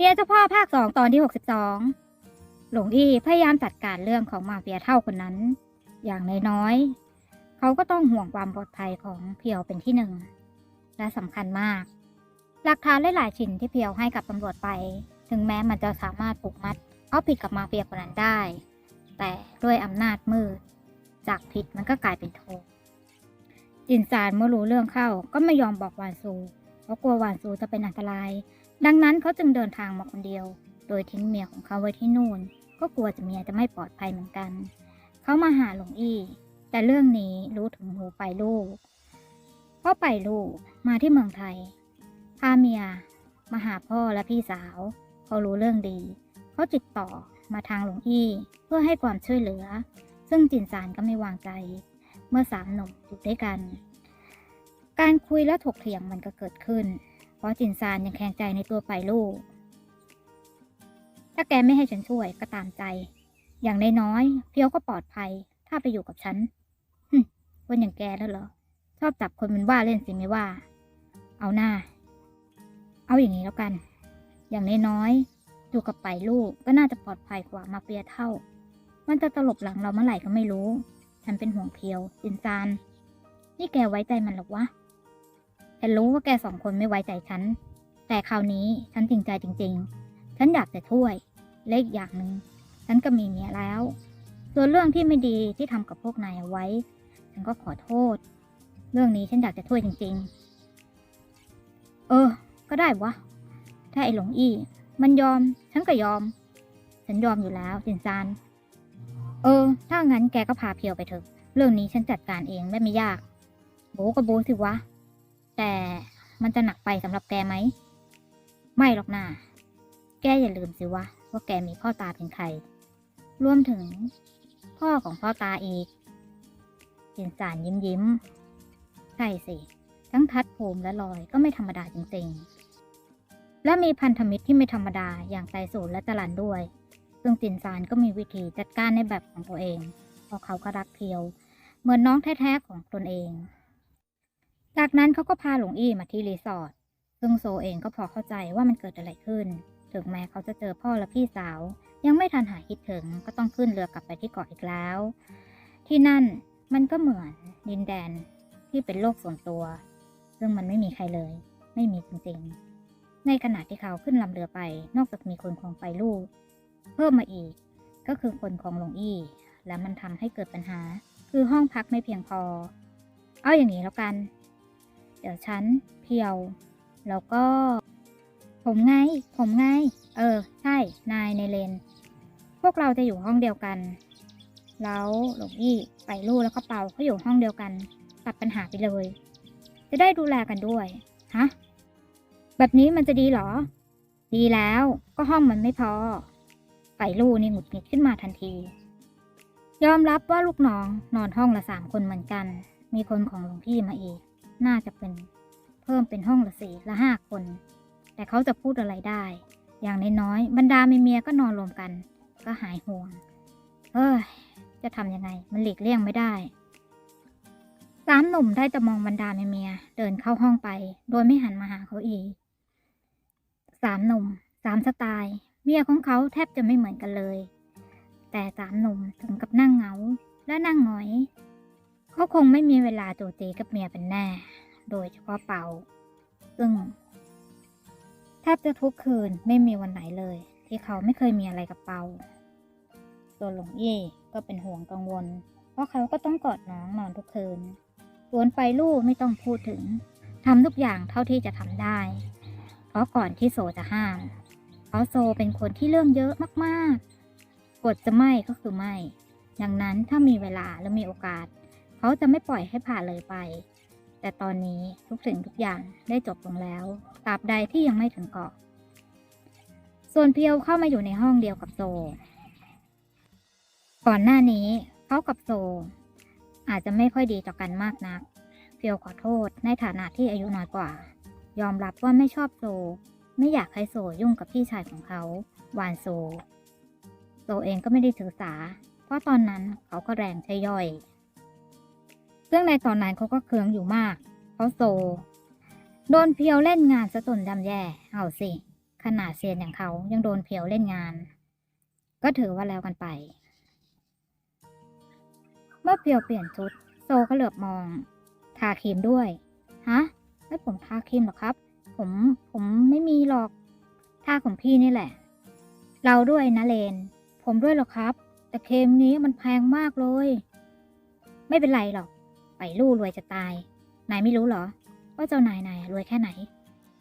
เมียเจ้าพ่อภาคสองตอนที่หกสิบสองหลวงอี้พยายามจัดการเรื่องของมาเฟียเท่าคนนั้น อย่างน้อยๆเขาก็ต้องห่วงความปลอดภัยของเพียวเป็นที่หนึ่ง และสำคัญมาก หลักฐานหลายๆชิ้นที่เพียวให้กับตำรวจไป ถึงแม้มันจะสามารถผูกมัด เอาผิดกับมาเฟียคนนั้นได้ แต่ด้วยอำนาจมืด จากผิดมันก็กลายเป็นโทษจินซานเมื่อรู้เรื่องเข้าก็ไม่ยอมบอกวานซูเพราะกลัววานซูจะเป็นอันตราย ดังนั้นเขาจึงเดินทางมาคนเดียว โดยทิ้งเมียของเขาไว้ที่นู่น ก็กลัวจะเมียจะไม่ปลอดภัยเหมือนกัน เขามาหาหลวงอี้ แต่เรื่องนี้รู้ถึงหูไปลูกก็ไปลูกมาที่เมืองไทย พาเมีย มาหาพ่อและพี่สาว เขารู้เรื่องดี เขาติดต่อมาทางหลวงอี้เพื่อให้ความช่วยเหลือ ซึ่งจินซานก็ไม่วางใจ เมื่อสามหนุ่มอยู่ด้วยกัน การคุยและถกเถียงมันก็เกิดขึ้น เพราะจินซานยังแข็งใจในตัวไปลูก ถ้าแกไม่ให้ฉันช่วยก็ตามใจ อย่างน้อยๆเพียวก็ปลอดภัย ถ้าไปอยู่กับฉันหึคนอย่างแกแล้วเหรอ ชอบจับคนเป็นว่าเล่นสิไม่ว่า เอาหน้า เอาอย่างนี้แล้วกัน อย่างน้อยๆอยู่กับไปลูกก็น่าจะปลอดภัยกว่ามาเฟียเท่า มันจะตลบหลังเราเมื่อไหร่ก็ไม่รู้ ฉันเป็นห่วงเพียวจินซาน นี่แกไว้ใจมันหรอวะ ฉันรู้ว่าแกสองคนไม่ไว้ใจฉัน แต่คราวนี้ฉันจริงใจจริง ๆ ฉันอยากจะช่วย เล็กอย่างหนึ่ง ฉันก็มีเมียแล้ว ส่วนเรื่องที่ไม่ดีที่ทำกับพวกนายเอาไว้ ฉันก็ขอโทษ เรื่องนี้ฉันอยากจะช่วยจริง ๆ เออ ก็ได้วะ ถ้าไอ้หลงอี้ มันยอม ฉันก็ยอม ฉันยอมอยู่แล้วจินซาน เออ ถ้างั้นแกก็พาเพียวไปเถอะ เรื่องนี้ฉันจัดการเองไม่ไม่ยาก โบก็โบสิวะ แต่มันจะหนักไปสำหรับแกไหม ไม่หรอกนะแกอย่าลืมสิวะว่าแกมีพ่อตาเป็นใคร รวมถึง พ่อของพ่อตาอีกจินสานยิ้มยิ้ม ใช่สิ ทั้งทัดภูมิและลอยก็ไม่ธรรมดาจริงๆ และมีพันธมิตรที่ไม่ธรรมดาอย่างไตสูนและจรันด้วย ซึ่งจินซานก็มีวิธีจัดการในแบบของตัวเองเพราะเขาก็รักเพียว เหมือนน้องแท้ๆของตนเอง จากนั้นเขาก็พาหลวงอี้มาที่รีสอร์ทซึ่งโซเองก็พอเข้าใจว่ามันเกิดอะไรขึ้น ถึงแม้เขาจะเจอพ่อและพี่สาว ยังไม่ทันหายคิดถึงก็ต้องขึ้นเรือกลับไปที่เกาะอีกแล้ว ที่นั่นมันก็เหมือนดินแดนที่เป็นโลกส่วนตัว ซึ่งมันไม่มีใครเลย ไม่มีจริงๆ ในขณะที่เขาขึ้นลำเรือไป นอกจากมีคนของไปลูก เพิ่มมาอีก ก็คือคนของหลวงอี้ และมันทำให้เกิดปัญหา คือห้องพักไม่เพียงพอ เอาอย่างนี้แล้วกัน เดี๋ยวฉันเพียว แล้วก็ ผมไง ผมไง เออ ใช่ นายในเลน พวกเราจะอยู่ห้องเดียวกัน แล้วหลวงอี้ไปลู่แล้วก็เปาเขาอยู่ห้องเดียวกัน ตัดปัญหาไปเลย จะได้ดูแลกันด้วย ฮะ แบบนี้มันจะดีหรอ ดีแล้ว ก็ห้องมันไม่พอ ไปลู่นี่หงุดหงิดขึ้นมาทันที ยอมรับว่าลูกน้องนอนห้องละสามคนเหมือนกัน มีคนของหลวงพี่มาอีก น่าจะเป็นเพิ่มเป็นห้องละสี่ละห้าคน แต่เขาจะพูดอะไรได้ อย่างน้อยๆบรรดาเมียก็นอนรวมกัน ก็หายห่วง เอ้ยจะทำยังไง มันหลีกเลี่ยงไม่ได้สามหนุ่มได้แต่มองบรรดาเมียเดินเข้าห้องไป โดยไม่หันมาหาเขาอีกสามหนุ่มสามสไตล์เมียของเขาแทบจะไม่เหมือนกันเลย แต่สามหนุ่มถึงกับนั่งเหงาและนั่งหงอย เขาคงไม่มีเวลาโจตีกับเมียเป็นแน่ โดยเฉพาะเปาซึ่งแทบจะทุกคืนไม่มีวันไหนเลย ที่เขาไม่เคยมีอะไรกับเปาส่วหลงเย่ก็เป็นห่วงกังวล เพราะเขาก็ต้องกอดน้องนอนทุกคืนสวนไปลูกไม่ต้องพูดถึงทำทุกอย่างเท่าที่จะทำได้ เพราะก่อนที่โซจะห้าม เพราะโซเป็นคนที่เรื่องเยอะมากๆ กดจะไม่ก็คือไม่ ดังนั้นถ้ามีเวลาและมีโอกาส เขาจะไม่ปล่อยให้ผ่านเลยไป แต่ตอนนี้ทุกสิ่งทุกอย่างได้จบลงแล้วตราบใดที่ยังไม่ถึงเกาะ ส่วนเพียวเข้ามาอยู่ในห้องเดียวกับโซ ก่อนหน้านี้เขากับโซ อาจจะไม่ค่อยดีต่อกันมากนัก เพียวขอโทษในฐานะที่อายุน้อยกว่า ยอมรับว่าไม่ชอบโซ ไม่อยากให้โซยุ่งกับพี่ชายของเขาวานโซ โซเองก็ไม่ได้ถือสา เพราะตอนนั้นเขาก็แรงใช่ย่อย ซึ่งในตอนนั้นเขาก็เคืองอยู่มากเพราโซ โดนเพียวเล่นงานซะจนดำแย่ เอาสิ ขนาดเซียนอย่างเขายังโดนเพียวเล่นงาน ก็ถือว่าแล้วกันไป เมื่อเพียวเปลี่ยนชุด โซก็เหลือบมอง ทาครีมด้วย ฮะให้ผมทาครีมหรอครับ ผม ผมไม่มีหรอก ทาของพี่นี่แหละ เราด้วยนะเลน ผมด้วยหรอครับ แต่เคมนี้มันแพงมากเลย ไม่เป็นไรหรอก ไปลู่รวยจะตาย นายไม่รู้เหรอ ว่าเจ้านายนายรวยแค่ไหน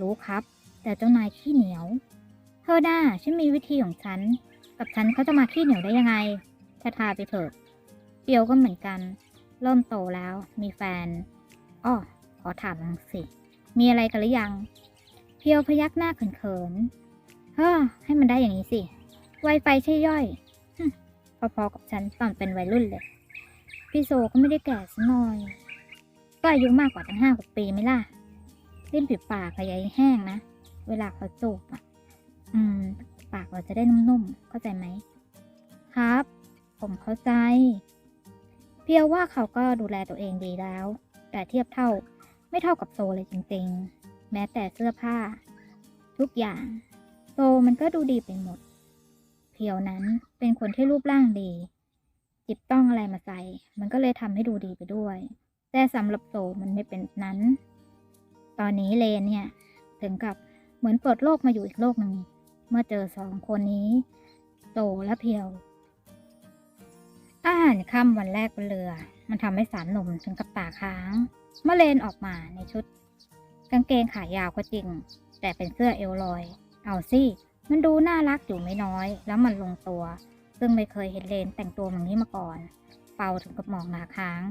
รู้ครับ แต่เจ้านายขี้เหนียว เธอด้าฉันมีวิธีของฉัน กับฉันเขาจะมาขี้เหนียวได้ยังไงถ้าทาไปเถอะเปียวก็เหมือนกัน เริ่มโตแล้ว มีแฟน อ้อ ขอถามหน่อยสิ มีอะไรกันหรือยัง เพียวพยักหน้าเขินๆ เฮ้อ ให้มันได้อย่างนี้สิ ไวไฟใช่ย่อย พอๆกับฉันตอนเป็นวัยรุ่นเลย พี่โซก็ไม่ได้แก่ซะหน่อย ก็อายุมากกว่าตั้งห้าหกปีไหมล่ะลิ้นปิดปากขยายแห้งนะ เวลาเขาจูบอะ อืม ปากเราจะได้นุ่มๆ เข้าใจไหม ครับ ผมเข้าใจ เพียวว่าเขาก็ดูแลตัวเองดีแล้ว แต่เทียบเท่าไม่เท่ากับโซเลยจริงๆ แม้แต่เสื้อผ้า ทุกอย่าง โซมันก็ดูดีไปหมด เพียวนั้นเป็นคนที่รูปร่างดี จิบต้องอะไรมาใส่ มันก็เลยทำให้ดูดีไปด้วย แต่สำหรับโซมันไม่เป็นนั้น ตอนนี้เลนเนี่ย ถึงกับเหมือนเปิดโลกมาอยู่อีกโลกหนึ่งเมื่อเจอสองคนนี้ โตและเพียวอาหารค่ำวันแรกบนเรือ มันทำให้สารหนุ่มถึงกับตาค้างเมื่อเลนออกมาในชุด กางเกงขายาวก็จริง แต่เป็นเสื้อเอวลอย เอาสิมันดูน่ารักอยู่ไม่น้อย แล้วมันลงตัว ซึ่งไม่เคยเห็นเลนแต่งตัวแบบนี้มาก่อน เป่าถึงกับมองหนาค้าง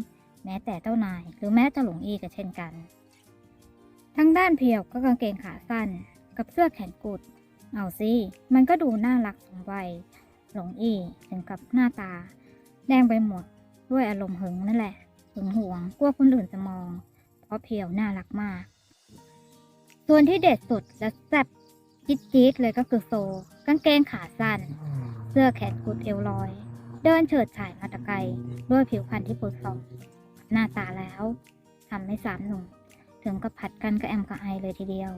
แม้แต่เจ้านาย หรือแม้แต่หลวงอีก็เช่นกัน ทั้งด้านเพียวก็กางเกงขาสั้น กับเสื้อแขนกุด เอาสิมันก็ดูน่ารักสมวัยหลงอี้ถึงกับหน้าตา แดงไปหมดด้วยอารมณ์หึงนั่นแหละหึงหวงกลัวคนอื่นจะมอง เพราะเพียวน่ารักมาก ส่วนที่เด็ดสุดและแซ่บจี๊ดจี๊ดเลยก็คือโซกางเกงขาสั้น เสื้อแขนกุดเอวลอย เดินเฉิดฉายมาตะไกลด้วยผิวพรรณที่เปิดส่องหน้าตาแล้วทำให้สามหนุ่มถึงกับผัดกันกระแอมกระไอเลยทีเดียว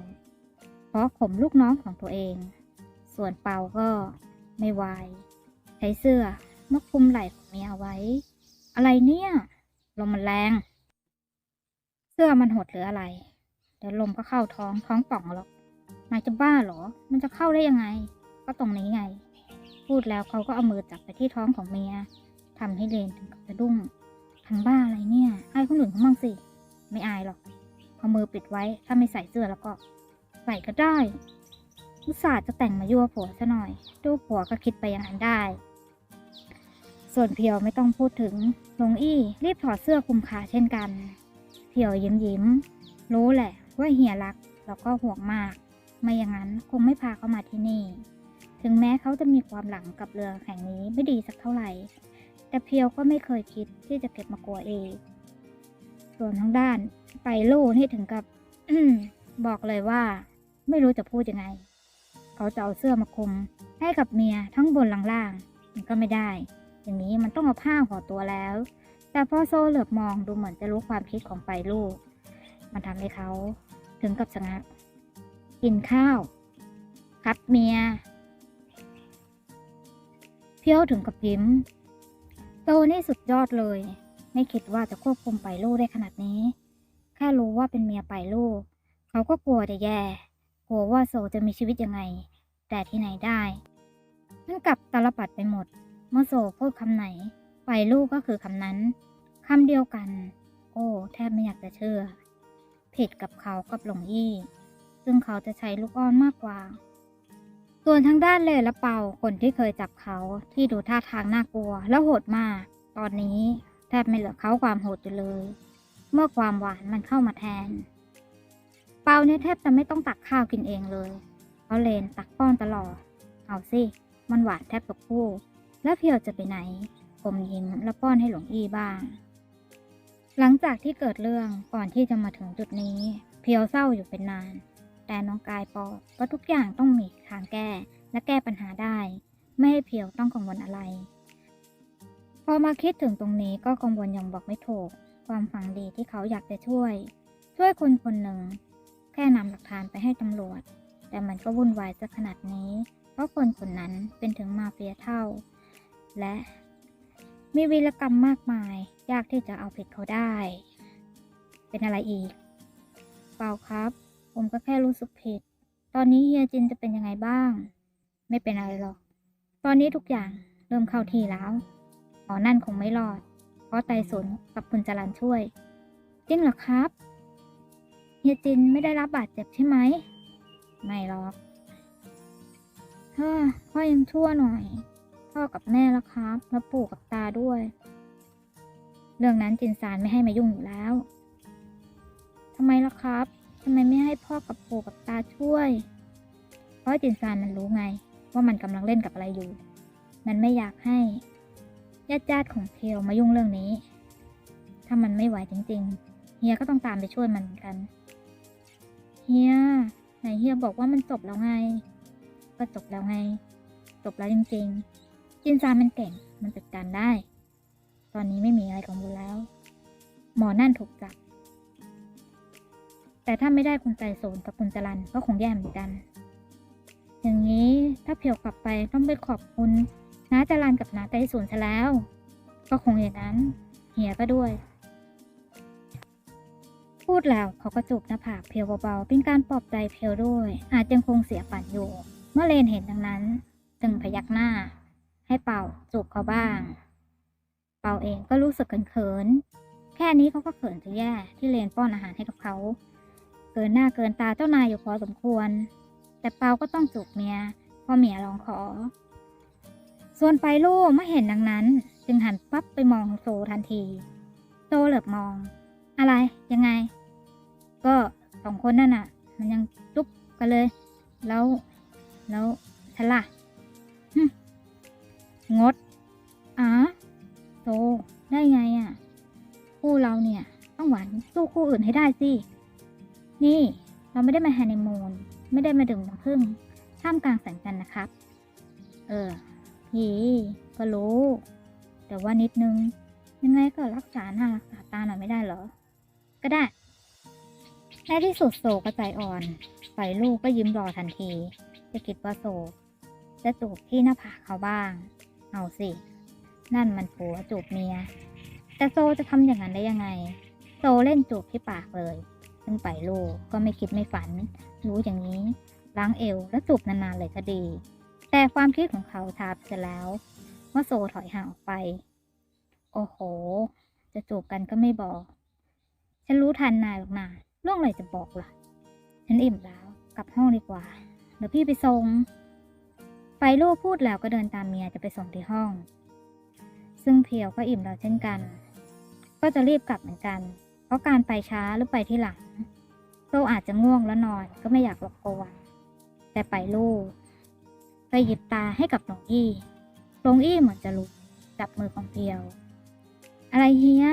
เพราะข่มลูกน้องของตัวเอง ส่วนเปาก็ไม่วาย ใช้เสื้อมาคุมไหล่ของเมียเอาไว้ อะไรเนี่ย ลมมันแรง เสื้อมันหดหรืออะไร เดี๋ยวลมก็เข้าท้องท้องป่องหรอกนายจะบ้าหรอ มันจะเข้าได้ยังไง ก็ตรงนี้ไง พูดแล้วเขาก็เอามือจับไปที่ท้องของเมียทำให้เลนถึงกับสะดุ้งทำบ้าอะไรเนี่ยอายคนอื่นเขามั่งสิ ไม่อายหรอกเอามือปิดไว้ถ้าไม่ใส่เสื้อแล้วก็ ใส่ก็ได้อุตส่าห์จะแต่งมายั่วผัวซะหน่อย ดูผัวก็คิดไปอย่างนั้นได้ ส่วนเพียวไม่ต้องพูดถึงหลงอี้รีบถอดเสื้อคลุมขาเช่นกัน เพียวยิ้มยิ้มๆรู้แหละว่าเฮียรักแล้วก็ห่วงมาก ไม่อย่างนั้นคงไม่พาเขามาที่นี่ ถึงแม้เขาจะมีความหลังกับเรือแห่งนี้ไม่ดีสักเท่าไหร่ แต่เพียวก็ไม่เคยคิดที่จะเก็บมากลัวเอง ส่วนทางด้านไปลู่นี่ถึงกับบอกเลยว่า ไม่รู้จะพูดยังไง เขาจะเอาเสื้อมาคลุมให้กับเมียทั้งบนหลังล่างมันก็ไม่ได้ อย่างนี้มันต้องเอาผ้าห่อตัวแล้ว แต่พ่อโซ่เหลือบมองดูเหมือนจะรู้ความคิดของไปลูก มันทำให้เขาถึงกับชะงักกินข้าว ครับเมีย เพี้ยวถึงกับยิ้ม โตนี่สุดยอดเลย ไม่คิดว่าจะควบคุมไปลูกได้ขนาดนี้ แค่รู้ว่าเป็นเมียไปลูก เขาก็กลัวจะแย่ กลัวว่าโซจะมีชีวิตยังไง แต่ที่ไหนได้มันกลับตาลปัดไปหมด เมื่อโซพูดคำไหน ไปลูกก็คือคำนั้นคำเดียวกัน โอ้แทบไม่อยากจะเชื่อ ผิดกับเขากับหลงอี้ ซึ่งเขาจะใช้ลูกอ้อนมากกว่า ส่วนทางด้านเลและเปาคนที่เคยจับเขาที่ดูท่าทางน่ากลัวและโหดมาก ตอนนี้แทบไม่เหลือเขาความโหดอยู่เลย เมื่อความหวานมันเข้ามาแทน เปาเนี่ยแทบจะไม่ต้องตักข้าวกินเองเลยเพราะเลนตักป้อนตลอด เอาสิมันหวานแทบกับคู่ แล้วเพียวจะไปไหนผมยิ้มแล้วป้อนให้หลวงอี้บ้าง หลังจากที่เกิดเรื่องก่อนที่จะมาถึงจุดนี้ เพียวเศร้าอยู่เป็นนาน แต่น้องกายบอกว่าทุกอย่างต้องมีทางแก้และแก้ปัญหาได้ ไม่ให้เพียวต้องกังวลอะไร พอมาคิดถึงตรงนี้ก็กังวลยังบอกไม่ถูก ความฝังดีที่เขาอยากจะช่วย ช่วยคนคนหนึ่ง แค่นำหลักฐานไปให้ตำรวจ แต่มันก็วุ่นวายซะขนาดนี้ เพราะคนคนนั้นเป็นถึงมาเฟียเท่า และมีวีรกรรมมากมาย ยากที่จะเอาผิดเขาได้ เป็นอะไรอีก เปล่าครับ ผมก็แค่รู้สึกผิด ตอนนี้เฮียจินจะเป็นยังไงบ้าง ไม่เป็นอะไรหรอก ตอนนี้ทุกอย่างเริ่มเข้าที่แล้วหมอนั่นคงไม่รอด เพราะไตสนกับคุณจรันช่วย จริงเหรอครับ เฮียจินไม่ได้รับบาดเจ็บใช่ไหม ไม่หรอกฮ่าพ่อยังชั่วหน่อย พ่อกับแม่แล้วครับ แล้วปู่กับตาด้วย เรื่องนั้นจินซานไม่ให้มายุ่งอยู่แล้วทำไมล่ะครับ ทำไมไม่ให้พ่อกับปู่กับตาช่วย เพราะจินซานมันรู้ไง ว่ามันกำลังเล่นกับอะไรอยู่ มันไม่อยากให้ญาติญาติของเพียมายุ่งเรื่องนี้ ถ้ามันไม่ไหวจริง ๆ เฮียก็ต้องตามไปช่วยมันเหมือนกัน เฮียไหนเฮียบอกว่ามันจบแล้วไง ก็จบแล้วไง จบแล้วจริง ๆ จินซานมันเก่ง มันจัดการได้ ตอนนี้ไม่มีอะไรกังวลแล้ว หมอนั่นถูกจับ แต่ถ้าไม่ได้คุณไตรโสนกับคุณจรันก็คงแย่เหมือนกัน อย่างนี้ถ้าเพียวกลับไปต้องไปขอบคุณน้าจรันกับน้าไตรโสนซะแล้ว ก็คงอย่างนั้นเฮียก็ด้วย พูดแล้วเขาก็จูบหน้าผากเพียวเบาๆเป็นการปลอบใจเพียวด้วย อาจยังคงเสียฝันอยู่ เมื่อเลนเห็นดังนั้น จึงพยักหน้า ให้เป่าจูบเขาบ้าง เป่าเองก็รู้สึกเขินๆแค่นี้เขาก็เขินจะแย่ที่เลนป้อนอาหารให้กับเขา เกินหน้าเกินตาเจ้านายอยู่พอสมควร แต่เปาก็ต้องจูบเมียเพราะเมียร้องขอ ส่วนไปลูกเมื่อเห็นดังนั้น จึงหันปั๊บไปมองโซทันที โซเหลือบมอง อะไรยังไง ก็สองคนนั่นน่ะ มันยังจุ๊บกันเลย แล้ว แล้วฉันล่ะงดอ๋อโซได้ไงอะ คู่เราเนี่ย ต้องหวานสู้คู่อื่นให้ได้สิ นี่เราไม่ได้มาฮันนีมูนไม่ได้มาดื่มน้ำผึ้งท่ามกลางแสงจันทร์นะครับ เออพี่ก็รู้ แต่ว่านิดนึง ยังไงก็รักษาหน้ารักษาตาหน่อยไม่ได้เหรอ ก็ได้ในที่สุดโซก็ใจอ่อนฝ่ายลูกก็ยิ้มรอทันที จะคิดว่าโซจะจูบที่หน้าผากเขาบ้าง เอาสิ นั่นมันผัวจูบเมีย แต่โซจะทำอย่างนั้นได้ยังไง โซเล่นจูบที่ปากเลยึ่งไปโลกก็ไม่คิดไม่ฝัน รู้อย่างนี้ล้างเอวและจูบนานๆเลยก็ดี แต่ความคิดของเขาทาบเสร็จแล้วเมื่อโซถอยห่างออกไป โอ้โห จะจูบกันก็ไม่บอก ฉันรู้ทันนายหรอกนะเรื่องอะไรจะบอกล่ะ ฉันอิ่มแล้วกลับห้องดีกว่าเดี๋ยวพี่ไปส่งไฟลูกพูดแล้วก็เดินตามเมียจะไปส่งที่ห้อง ซึ่งเพียวก็อิ่มแล้วเช่นกัน ก็จะรีบกลับเหมือนกัน ราะการไปช้าหรือไปที่หลังโซอาจจะง่วงแล้วนอนก็ไม่อยากรบกวนแต่ไปลูกไปหยิบตาให้กับหลงอี้หลงอี้เหมือนจะลุกจับมือของเพียว อะไรเฮีย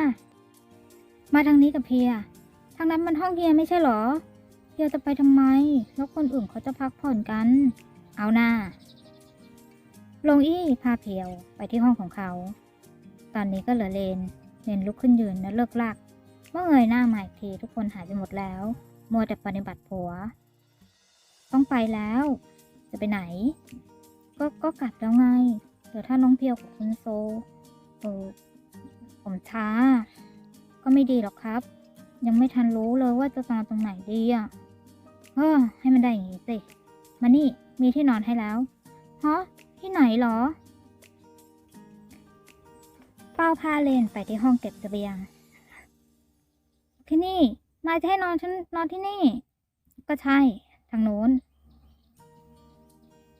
มาทางนี้กับเพีย ทางนั้นมันห้องเฮียไม่ใช่หรอ เฮียจะไปทำไม แล้วคนอื่นเขาจะพักผ่อนกัน เอาหน้าลงอี้พาเพียวไปที่ห้องของเขา ตอนนี้ก็เหลือเลนเลนลุกขึ้นยืนและเลิกลาก เมื่อเงยหน้ามาอีกทีทุกคนหายไปหมดแล้ว มัวแต่ปฏิบัติผัว ต้องไปแล้ว จะไปไหน ก็ก็กลับแล้วไง เดี๋ยวถ้าน้องเพียวกับคุณโซเอผมช้า ก็ไม่ดีหรอกครับ ยังไม่ทันรู้เลยว่าจะนอนตรงไหนดีอะเออให้มันได้อย่างนี้สิมานี่มีที่นอนให้แล้วฮะที่ไหนเหรอ เป้าพาเลนไปที่ห้องเก็บเสบียง ที่นี่ นายจะให้นอนฉันนอนที่นี่ ก็ใช่ ทางโน้น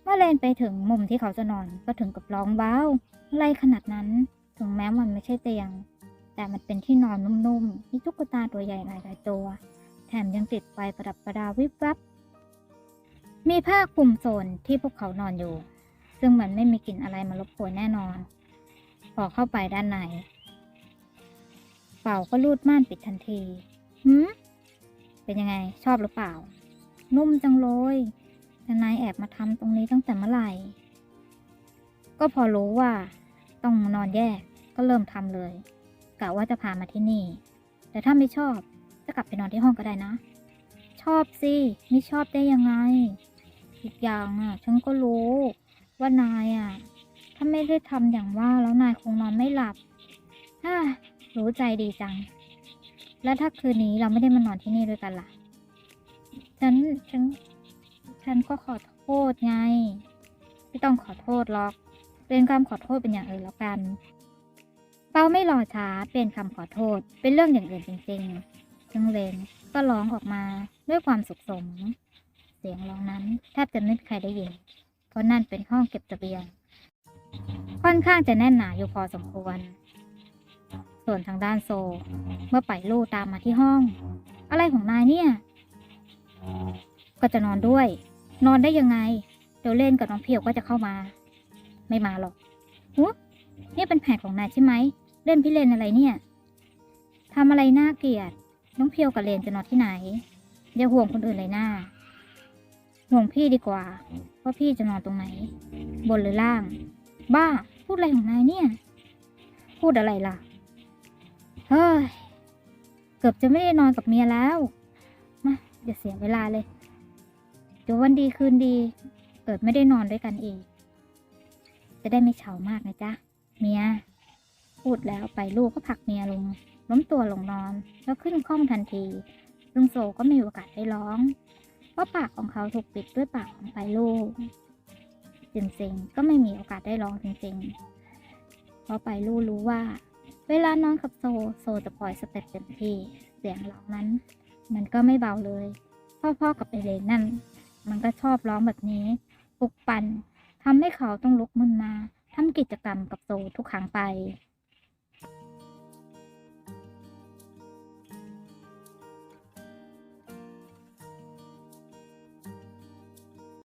เมื่อเลนไปถึงมุมที่เขาจะนอนก็ถึงกับร้องว้าวอะไรขนาดนั้น ถึงแม้มันไม่ใช่เตียง แต่มันเป็นที่นอนนุ่มๆ มีตุ๊กตาตัวใหญ่หลายๆตัว แถมยังติดไฟประดับประดาวิบวับ มีผ้าคลุมโซนที่พวกเขานอนอยู่ ซึ่งมันไม่มีกลิ่นอะไรมารบกวนแน่นอน พอเข้าไปด้านใน ป่าก็รูดม่านปิดทันทีหืมเป็นยังไงชอบหรือเปล่า นุ่มจังเลยแต่นายแอบมาทำตรงนี้ตั้งแต่เมื่อไหร่ ก็พอรู้ว่า ต้องนอนแยกก็เริ่มทำเลยกะว่าจะพามาที่นี่ แต่ถ้าไม่ชอบจะกลับไปนอนที่ห้องก็ได้นะ ชอบสิไม่ชอบได้ยังไง อีกอย่างอะฉันก็รู้ว่านายอะ ถ้าไม่ได้ทำอย่างว่าแล้วนายคงนอนไม่หลับฮ่า รู้ใจดีจัง แล้วถ้าคืนนี้เราไม่ได้มานอนที่นี่ด้วยกันล่ะ ฉัน ฉัน ฉันก็ขอโทษไง ไม่ต้องขอโทษหรอก เป็นคำขอโทษเป็นอย่างอื่นแล้วกัน เปาไม่รอช้า เป็นคำขอโทษ เป็นเรื่องอย่างอื่นจริงๆซึ่งเลนก็ร้องออกมาด้วยความสุขสม เสียงร้องนั้นแทบจะไม่มีใครได้ยิน เพราะนั่นเป็นห้องเก็บเสบียง ค่อนข้างจะแน่นหนาอยู่พอสมควร ส่วนทางด้านโซ เมื่อไปลู่ตามมาที่ห้อง อะไรของนายเนี่ย ก็จะนอนด้วย นอนได้ยังไง เดี๋ยวเล่นกับน้องเพียวก็จะเข้ามา ไม่มาหรอกหัวเนี่ยเป็นแผนของนายใช่ไหม เล่นพี่เลนอะไรเนี่ยทำอะไรน่าเกลียด น้องเพียวกับเลนจะนอนที่ไหนอย่าห่วงคนอื่นเลยหน้าห่วงพี่ดีกว่าว่าพี่จะนอนตรงไหน บนหรือล่าง บ้า พูดอะไรของนายเนี่ย พูดอะไรล่ะ เฮ้ย เกือบจะไม่ได้นอนกับเมียแล้วมาอย่าเสียเวลาเลย เดี๋ยววันดีคืนดี เกิดไม่ได้นอนด้วยกันอีก จะได้ไม่เฉามากนะจ๊ะ เมีย พูดแล้วไปลูกก็ผลักเมียลง ล้มตัวลงนอน แล้วขึ้นคล่อมทันทีลุงโซก็ไม่มีโอกาสได้ร้อง เพราะปากของเขาถูกปิดด้วยปากของไปลูกจริงๆก็ไม่มีโอกาสได้ร้องจริงๆ เพราะไปลูกรู้ว่า เวลานอนกับโซ โซจะปล่อยสเต็ปเต็มที่ เสียงร้องนั้น มันก็ไม่เบาเลย พ่อๆกับเอเลนนั่น มันก็ชอบร้องแบบนี้ปลุกปั่นทำให้เขาต้องลุกมึนมาทำกิจกรรมกับโซทุกครั้งไป